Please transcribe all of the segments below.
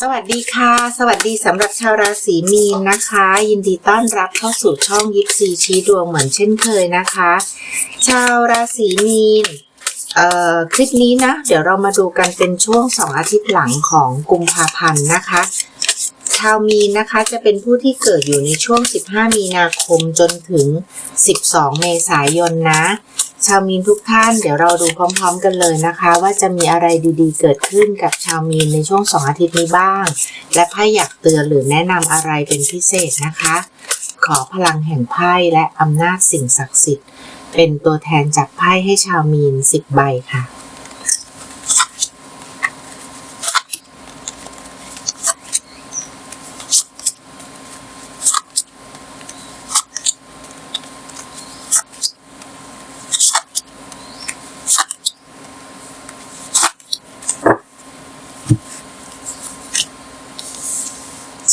สวัสดีค่ะ สวัสดีสำหรับชาวราศีมีนนะคะ ยินดีต้อนรับเข้าสู่ช่องยิปซีชี้ดวงเหมือนเช่นเคยนะคะ ชาวราศีมีนเอ่อคลิปนี้นะ เดี๋ยวเรามาดูกันเป็นช่วงสองอาทิตย์หลังของกุมภาพันธ์นะคะ ชาวมีนนะคะจะเป็นผู้ที่เกิดอยู่ในช่วง 15 มีนาคมจนถึง 12 เมษายนนะ ชาวมีนทุกท่านเดี๋ยวเราดูพร้อม ๆ กันเลยนะคะ ว่าจะมีอะไรดีๆ เกิดขึ้นกับชาวมีนในช่วงสองอาทิตย์นี้บ้าง และไพ่อยากเตือนหรือแนะนำอะไรเป็นพิเศษนะคะ ขอพลังแห่งไพ่และอำนาจสิ่งศักดิ์สิทธิ์ เป็นตัวแทนจากไพ่ให้ชาวมีนสิบใบค่ะ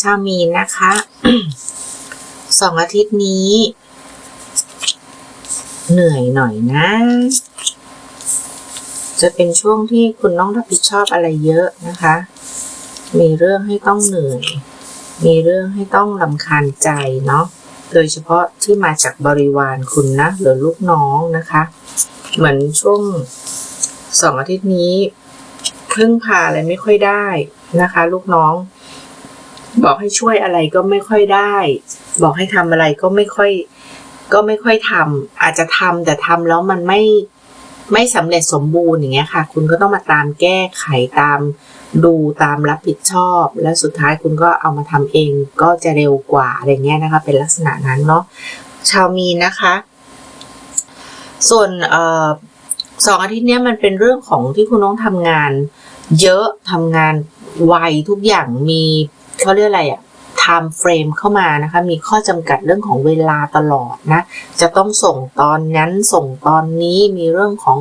ชาวมีนนะคะสองอาทิตย์นี้ เหนื่อยหน่อยนะ จะเป็นช่วงที่คุณต้องรับผิดชอบอะไรเยอะนะคะ มีเรื่องให้ต้องเหนื่อย มีเรื่องให้ต้องลำคาญใจเนาะโดยเฉพาะที่มาจากบริวารคุณนะหรือลูกน้องนะคะ เหมือนช่วงสองอาทิตย์นี้พึ่งพาอะไรไม่ค่อยได้นะคะ ลูกน้อง บอกให้ช่วยอะไรก็ไม่ค่อยได้ บอกให้ทำอะไรก็ไม่ค่อย ก็ไม่ค่อยทำอาจจะทำแต่ทำแล้วมันไม่ไม่สำเร็จสมบูรณ์อย่างเงี้ยค่ะ คุณก็ต้องมาตามแก้ไขตามดูตามรับผิดชอบ แล้วสุดท้ายคุณก็เอามาทำเองก็จะเร็วกว่าอะไรเงี้ยนะคะ เป็นลักษณะนั้นเนาะชาวมีนะคะ ส่วนออสองอาทิตย์นี้มันเป็นเรื่องของที่คุณต้องทำงาน เยอะทำงานไวทุกอย่างมี เขาเรียกอะไรอะ time frame เข้ามานะคะ มีข้อจำกัดเรื่องของเวลาตลอดนะ จะต้องส่งตอนนั้นส่งตอนนี้มีเรื่องของ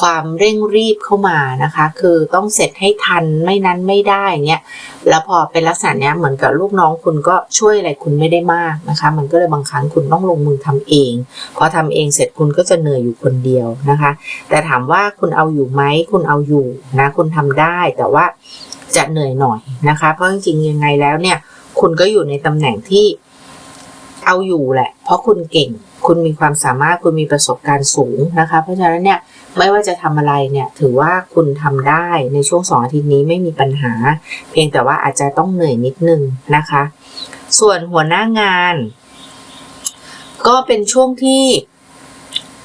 ความเร่งรีบเข้ามานะคะ คือต้องเสร็จให้ทันไม่นั้นไม่ได้เงี้ย แล้วพอเป็นลักษณะเนี้ยเหมือนกับลูกน้องคุณก็ช่วยอะไรคุณไม่ได้มากนะคะ มันก็เลยบางครั้งคุณต้องลงมือทำเองพอทำเองเสร็จคุณก็จะเหนื่อยอยู่คนเดียวนะคะ แต่ถามว่าคุณเอาอยู่ไหมคุณเอาอยู่นะ คุณทำได้แต่ว่า จะเหนื่อยหน่อยนะคะ เพราะจริงๆยังไงแล้วเนี่ย คุณก็อยู่ในตำแหน่งที่เอาอยู่แหละ เพราะคุณเก่ง คุณมีความสามารถคุณมีประสบการณ์สูงนะคะ เพราะฉะนั้นเนี่ยไม่ว่าจะทำอะไรเนี่ยถือว่าคุณทำได้ในช่วงสองอาทิตย์นี้ไม่มีปัญหา เพียงแต่ว่าอาจจะต้องเหนื่อยนิดนึงนะคะ ส่วนหัวหน้างาน ก็เป็นช่วงที่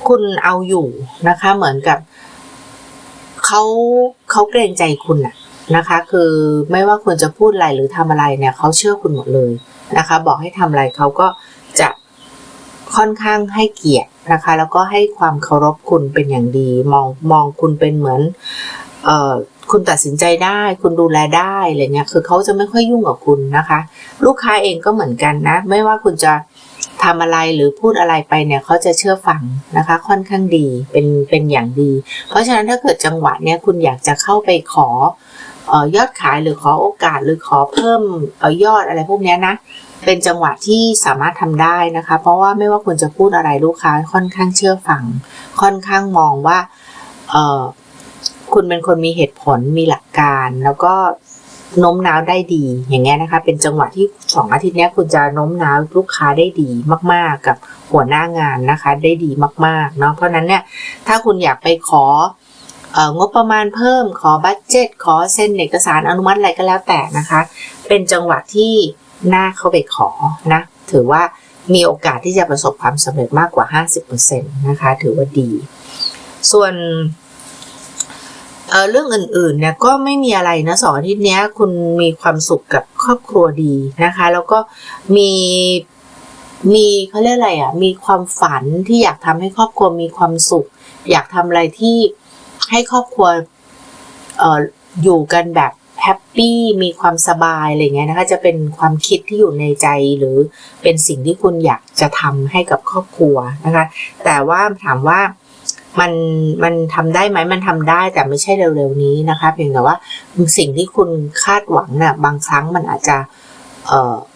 คุณเอาอยู่นะคะ เหมือนกับเขาเขาเกรงใจคุณอะ นะคะ คือไม่ว่าคุณจะพูดอะไรหรือทำอะไรเนี่ยเขาเชื่อคุณหมดเลยนะคะ บอกให้ทำอะไรเขาก็จะค่อนข้างให้เกียรตินะคะ แล้วก็ให้ความเคารพคุณเป็นอย่างดี มองมองคุณเป็นเหมือนเอ่อคุณตัดสินใจได้ คุณดูแลได้อะไรเงี้ยคือเขาจะไม่ค่อยยุ่งกับคุณนะคะ ลูกค้าเองก็เหมือนกันนะ ไม่ว่าคุณจะทำอะไรหรือพูดอะไรไปเนี่ยเขาจะเชื่อฟังนะคะ ค่อนข้างดีเป็นเป็นอย่างดี เพราะฉะนั้นถ้าเกิดจังหวะเนี้ยคุณอยากจะเข้าไปขอ ออยอดขายหรือขอโอกาสหรือขอเพิ่มเอ่อยอดอะไรพวกนี้นะ เป็นจังหวะที่สามารถทำได้นะคะ เพราะว่าไม่ว่าคุณจะพูดอะไรลูกค้าค่อนข้างเชื่อฟัง ค่อนข้างมองว่าเออคุณเป็นคนมีเหตุผลมีหลักการแล้วก็โน้มน้าวได้ดีอย่างเงี้ยนะคะ เป็นจังหวะที่สองอาทิตย์นี้คุณจะโน้มน้าวลูกค้าได้ดีมาก ๆ กับหัวหน้างานนะคะ ได้ดีมากๆเนาะเพราะนั้นเนี่ยถ้าคุณอยากไปขอ งบประมาณเพิ่มขอบัตเจ็ตขอเซ็นเอกสารอนุมัติอะไรก็แล้วแต่นะคะ เป็นจังหวะที่น่าเข้าไปขอนะถือว่ามีโอกาสที่จะประสบความสำเร็จมากกว่า 50%นะคะ ถือว่าดี ส่วนเเรื่องอื่นๆเนี่ยก็ไม่มีอะไรนะสองอาทิตย์เนี้ยคุณมีความสุขกับครอบครัวดีนะคะ แล้วก็มีมีเขาเรียกอะไรอะมีความฝันที่อยากทำให้ครอบครัวมีความสุข อยากทำอะไรที่ ให้ครอบครัวอออยู่กันแบบแฮปปี้มีความสบายอะไรเงี้ยนะคะจะเป็นความคิดที่อยู่ในใจหรือเป็นสิ่งที่คุณอยากจะทำให้กับครอบครัวนะคะ แต่ว่าถามว่ามันมันทำได้ไหมมันทำได้แต่ไม่ใช่เร็วๆนี้นะคะ เพียงแต่ว่าสิ่งที่คุณคาดหวังน่ะบางครั้งมันอาจจะเ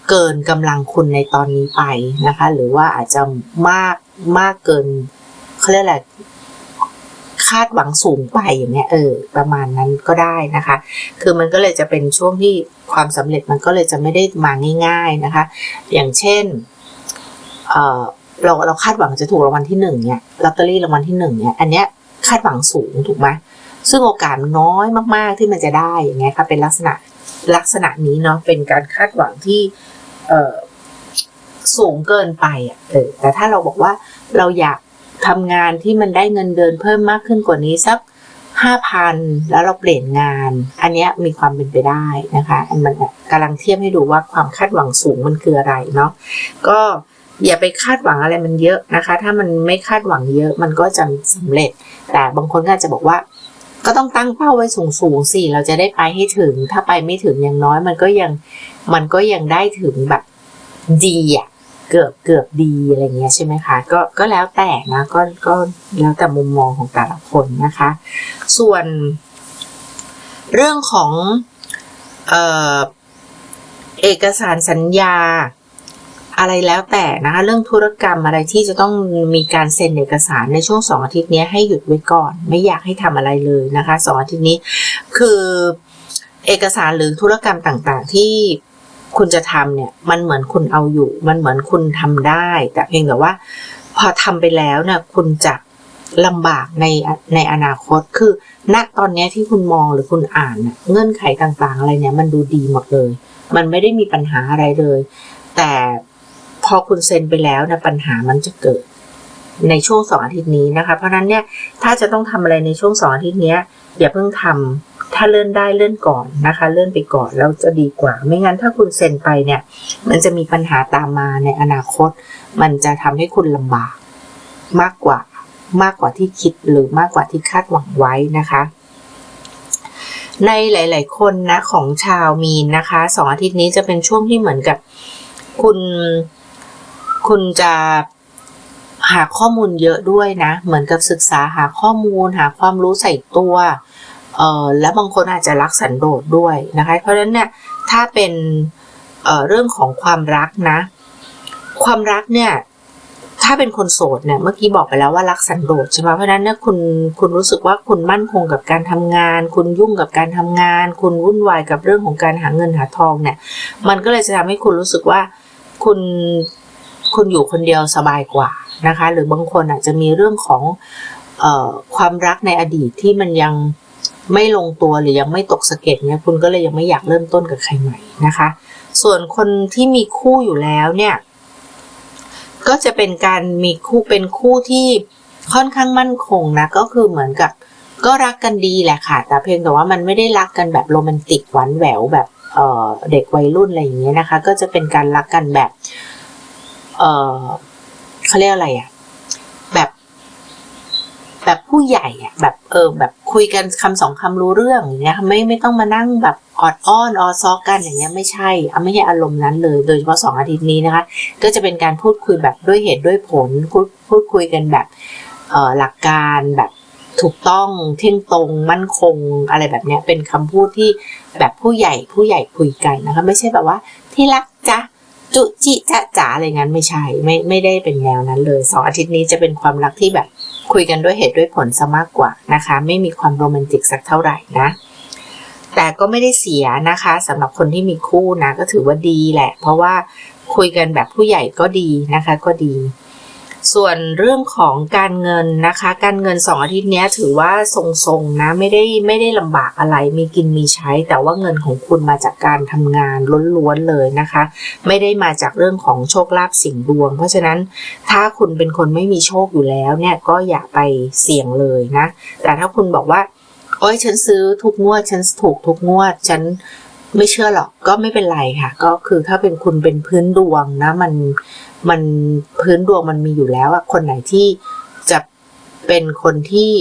เกินกำลังคุณในตอนนี้ไปนะคะ หรือว่าอาจจะมากมากเกินเขาเรียกอะไร คาดหวังสูงไปอย่างเงี้ยเออประมาณนั้นก็ได้นะคะ คือมันก็เลยจะเป็นช่วงที่ความสำเร็จมันก็เลยจะไม่ได้มาง่าย ๆนะคะ อย่างเช่นเออเราเราคาดหวังจะถูกรางวัลที่หนึ่งเนี่ยลอตเตอรี่รางวัลที่หนึ่งเนี่ยอันเนี้ยคาดหวังสูงถูกไหมซึ่งโอกาสมันน้อยมากๆที่มันจะได้อย่างเงี้ยค่ะเป็นลักษณะลักษณะนี้เนาะเป็นการคาดหวังที่เออสูงเกินไปอะเออแต่ถ้าเราบอกว่าเราอยาก ทำงานที่มันได้เงินเดือนเพิ่มมากขึ้นกว่านี้สักห้าพันแล้วเราเปลี่ยนงาน อันนี้มีความเป็นไปได้นะคะอันมันกำลังเทียบให้ดูว่าความคาดหวังสูงมันคืออะไรเนาะก็อย่าไปคาดหวังอะไรมันเยอะนะคะ ถ้ามันไม่คาดหวังเยอะมันก็จะสำเร็จ แต่บางคนก็อาจจะบอกว่า ก็ต้องตั้งเป้าไว้สูงสูงสิเราจะได้ไปให้ถึง ถ้าไปไม่ถึงอย่างน้อย มันก็ยังมันก็ยังได้ถึงแบบดีอะ เกือบเกือบดีอะไรเงี้ยใช่ไหมคะก็ก็แล้วแต่นะก็ก็แล้วแต่มุมมองของแต่ละคนนะคะ ส่วน เรื่องของเอ่อเอกสารสัญญาอะไรแล้วแต่นะคะเรื่องธุรกรรมอะไรที่จะต้องมีการเซ็นเอกสารในช่วงสองอาทิตย์นี้ให้หยุดไว้ก่อน ไม่อยากให้ทำอะไรเลยนะคะสองอาทิตย์นี้คือเอกสารหรือธุรกรรมต่างๆที่ คุณจะทำเนี่ยมันเหมือนคุณเอาอยู่ มันเหมือนคุณทำได้ แต่เพียงแต่ว่า พอทำไปแล้วเนี่ยคุณจะลำบากในในอนาคตคือ ณตอนนี้ที่คุณมองหรือคุณอ่านเนี่ยเงื่อนไขต่างๆ อะไรเนี่ย มันดูดีหมดเลย มันไม่ได้มีปัญหาอะไรเลย แต่พอคุณเซ็นไปแล้วนะปัญหามันจะเกิดในช่วงสองอาทิตย์นี้นะคะ เพราะนั้นเนี่ยถ้าจะต้องทำอะไรในช่วงสองอาทิตย์นี้อย่าเพิ่งทำ ถ้าเลื่อนได้เลื่อนก่อนนะคะ เลื่อนไปก่อนแล้วจะดีกว่า ไม่งั้นถ้าคุณเซ็นไปเนี่ย มันจะมีปัญหาตามมาในอนาคต มันจะทำให้คุณลำบากมากกว่ามากกว่าที่คิดหรือมากกว่าที่คาดหวังไว้นะคะ ในหลาย ๆ คนนะของชาวมีนนะคะสองอาทิตย์นี้จะเป็นช่วงที่เหมือนกับคุณคุณจะหาข้อมูลเยอะด้วยนะ เหมือนกับศึกษาหาข้อมูล หาความรู้ใส่ตัว เอ่อและบางคนอาจจะรักสันโดษด้วยนะคะ เพราะฉะนั้นเนี่ยถ้าเป็นเอ่อเรื่องของความรักนะ ความรักเนี่ยถ้าเป็นคนโสดเนี่ยเมื่อกี้บอกไปแล้วว่ารักสันโดษใช่ไหมเพราะนั้นเนี่ยคุณคุณรู้สึกว่าคุณมั่นคงกับการทำงาน คุณยุ่งกับการทำงาน คุณวุ่นวายกับเรื่องของการหาเงินหาทองเนี่ย มันก็เลยจะทำให้คุณรู้สึกว่าคุณคุณอยู่คนเดียวสบายกว่านะคะ หรือบางคนอาจจะมีเรื่องของออความรักในอดีตที่มันยัง ไม่ลงตัวหรือยังไม่ตกสะเก็ดเนี่ยคุณก็เลยยังไม่อยากเริ่มต้นกับใครใหม่นะคะ ส่วนคนที่มีคู่อยู่แล้วเนี่ยก็จะเป็นการมีคู่เป็นคู่ที่ค่อนข้างมั่นคงนะก็คือเหมือนกับก็รักกันดีแหละค่ะ แต่เพียงแต่ว่ามันไม่ได้รักกันแบบโรแมนติกหวานแหววแบบเเด็กวัยรุ่นอะไรอย่างเงี้ยนะคะ ก็จะเป็นการรักกันแบบ เออเขาเรียกอะไรอะ แบบผู้ใหญ่อะแบบเออแบบคุยกันคำสองคำรู้เรื่องอย่างเงี้ยไม่ไม่ต้องมานั่งแบบออดอ้อนออซอกกันอย่างเงี้ยไม่ใช่อไม่ใช่อารมณ์นั้นเลย โดยเฉพาะสองอาทิตย์นี้นะคะ ก็จะเป็นการพูดคุยแบบด้วยเหตุด้วยผลพูดพูดคุยกันแบบเออหลักการแบบถูกต้องเที่ยงตรงมั่นคงอะไรแบบเนี้ยเป็นคำพูดที่แบบผู้ใหญ่ผู้ใหญ่คุยกันนะคะไม่ใช่แบบว่า ที่รักจ้ะจุจิจะจ๋าอะไรงั้นไม่ใช่ไม่ไม่ได้เป็นแนวนั้นเลยสองอาทิตย์นี้จะเป็นความรักที่แบบ คุยกันด้วยเหตุด้วยผลซะมากกว่านะคะ ไม่มีความโรแมนติกสักเท่าไหร่นะ แต่ก็ไม่ได้เสียนะคะสำหรับคนที่มีคู่นะ ก็ถือว่าดีแหละ เพราะว่าคุยกันแบบผู้ใหญ่ก็ดีนะคะ ก็ดี ส่วนเรื่องของการเงินนะคะ การเงินสองอาทิตย์นี้ถือว่าทรงๆนะไม่ได้ไม่ได้ลำบากอะไรมีกินมีใช้ แต่ว่าเงินของคุณมาจากการทำงานล้วนๆเลยนะคะ ไม่ได้มาจากเรื่องของโชคลาภสิ่งดวง เพราะฉะนั้นถ้าคุณเป็นคนไม่มีโชคอยู่แล้วเนี่ยก็อย่าไปเสี่ยงเลยนะ แต่ถ้าคุณบอกว่าโอ้ยฉันซื้อทุกงวด ฉันถูกทุกงวด ฉันไม่เชื่อหรอกก็ไม่เป็นไรค่ะ ก็คือถ้าเป็นคุณเป็นพื้นดวงนะ มัน มันพื้นดวงมันมีอยู่แล้วอะคนไหนที่จะเป็นคนที่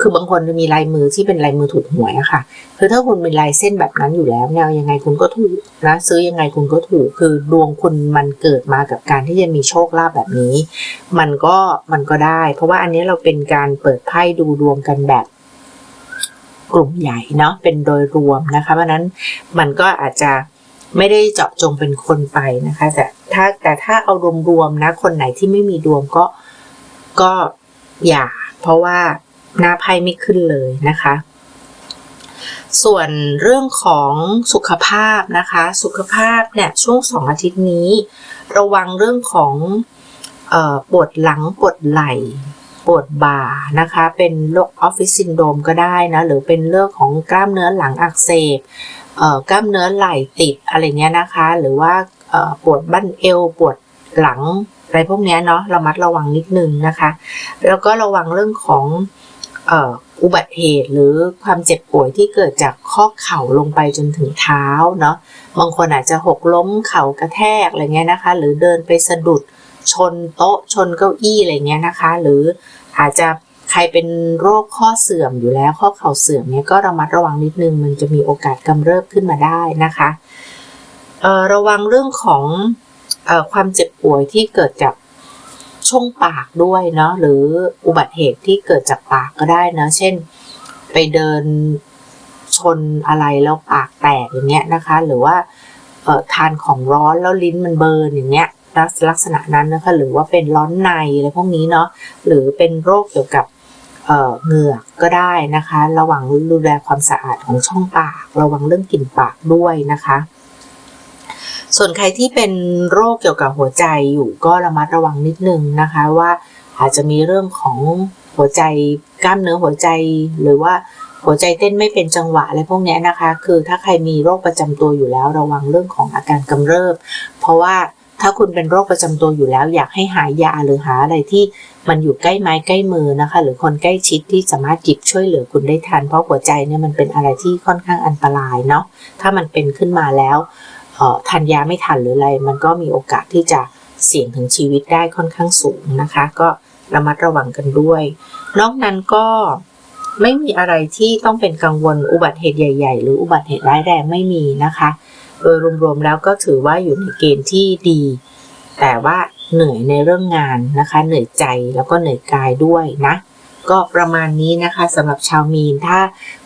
คือบางคนจะมีลายมือที่เป็นลายมือถูกหวยอะค่ะ คือถ้าคุณเป็นลายเส้นแบบนั้นอยู่แล้วแนวยังไงคุณก็ถูกนะซื้อยังไงคุณก็ถูก คือดวงคุณมันเกิดมากับการที่จะมีโชคลาภแบบนี้ มันก็มันก็ได้ เพราะว่าอันนี้เราเป็นการเปิดไพ่ดูดวงกันแบบ กลุ่มใหญ่เนาะเป็นโดยรวมนะคะ เพราะนั้นมันก็อาจจะไม่ได้เจาะจงเป็นคนไปนะคะ แต่ ถ้าแต่ถ้าเอารวมๆนะ คนไหนที่ไม่มีดวงก็ก็อย่า เพราะว่าหน้าไพ่ไม่ขึ้นเลยนะคะ ส่วนเรื่องของสุขภาพนะคะ สุขภาพเนี่ยช่วงสองอาทิตย์นี้ ระวังเรื่องของออปวดหลังปวดไหล่ปวดบ่านะคะ เป็นโรคออฟฟิศซินโดรมก็ได้นะ หรือเป็นเรื่องของกล้ามเนื้อหลังอักเสบกล้ามเนื้อไหล่ติดอะไรเงี้ยนะคะ หรือว่า ปวดบั้นเอวปวดหลังอะไรพวกนี้เนาะระมัดระวังนิดนึงนะคะ แล้วก็ระวังเรื่องของอุบัติเหตุหรือความเจ็บป่วยที่เกิดจากข้อเข่าลงไปจนถึงเท้าเนาะบางคนอาจจะหกล้มเข่ากระแทกอะไรเงี้ยนะคะ หรือเดินไปสะดุดชนโต๊ะชนเก้าอี้อะไรเงี้ยนะคะ หรืออาจจะใครเป็นโรคข้อเสื่อมอยู่แล้วข้อเข่าเสื่อมเนี่ยก็ระมัดระวังนิดนึง มันจะมีโอกาสกำเริบขึ้นมาได้นะคะ ระวังเรื่องของอความเจ็บป่วยที่เกิดจากช่องปากด้วยเนาะหรืออุบัติเหตุที่เกิดจากปากก็ได้นะ เช่นไปเดินชนอะไรแล้วปากแตกอย่างเงี้ยนะคะ หรือว่าทานของร้อนแล้วลิ้นมันเบิร์นอย่างเงี้ยลักลักษณะนั้นนะคะ หรือว่าเป็นร้อนในอะไรพวกนี้เนาะหรือเป็นโรคเกี่ยวกับเอ่อเหงือกก็ได้นะคะ ระวังดูแลความสะอาดของช่องปาก ระวังเรื่องกลิ่นปากด้วยนะคะ ส่วนใครที่เป็นโรคเกี่ยวกับหัวใจอยู่ก็ระมัดระวังนิดนึงนะคะว่าอาจจะมีเรื่องของหัวใจกล้ามเนื้อหัวใจ หรือว่าหัวใจเต้นไม่เป็นจังหวะอะไรพวกนี้นะคะ คือถ้าใครมีโรคประจำตัวอยู่แล้ว ระวังเรื่องของอาการกำเริบ เพราะว่าถ้าคุณเป็นโรคประจำตัวอยู่แล้ว อยากให้หายาหรือหาอะไรที่มันอยู่ใกล้ไม้ใกล้มือนะคะ หรือคนใกล้ชิดที่สามารถหยิบช่วยเหลือคุณได้ทันเพราะหัวใจเนี่ยมันเป็นอะไรที่ค่อนข้างอันตรายเนาะถ้ามันเป็นขึ้นมาแล้ว ทานยาไม่ทันหรืออะไร มันก็มีโอกาสที่จะเสี่ยงถึงชีวิตได้ค่อนข้างสูงนะคะ ก็ระมัดระวังกันด้วย นอกนั้นก็ไม่มีอะไรที่ต้องเป็นกังวลอุบัติเหตุใหญ่ ๆ หรืออุบัติเหตุร้ายแรงไม่มีนะคะ โดยรวมๆแล้วก็ถือว่าอยู่ในเกณฑ์ที่ดี แต่ว่าเหนื่อยในเรื่องงานนะคะ เหนื่อยใจแล้วก็เหนื่อยกายด้วยนะ ก็ประมาณนี้นะคะสำหรับชาวมีน ถ้า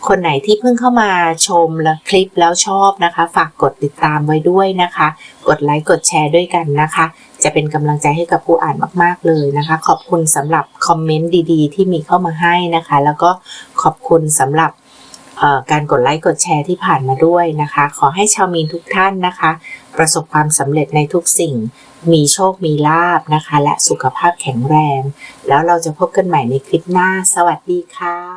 คนไหนที่เพิ่งเข้ามาชมและคลิปแล้วชอบนะคะ ฝากกดติดตามไว้ด้วยนะคะ กดไลค์กดแชร์ด้วยกันนะคะ จะเป็นกำลังใจให้กับผู้อ่านมากๆเลยนะคะ ขอบคุณสำหรับคอมเมนต์ดีๆ ที่มีเข้ามาให้นะคะ แล้วก็ขอบคุณสำหรับการกดไลค์กดแชร์ที่ผ่านมาด้วยนะคะ ขอให้ชาวมีนทุกท่านนะคะ ประสบความสำเร็จในทุกสิ่ง มีโชคมีลาบนะคะ และสุขภาพแข็งแรง แล้วเราจะพบกันใหม่ในคลิปหน้า สวัสดีค่ะ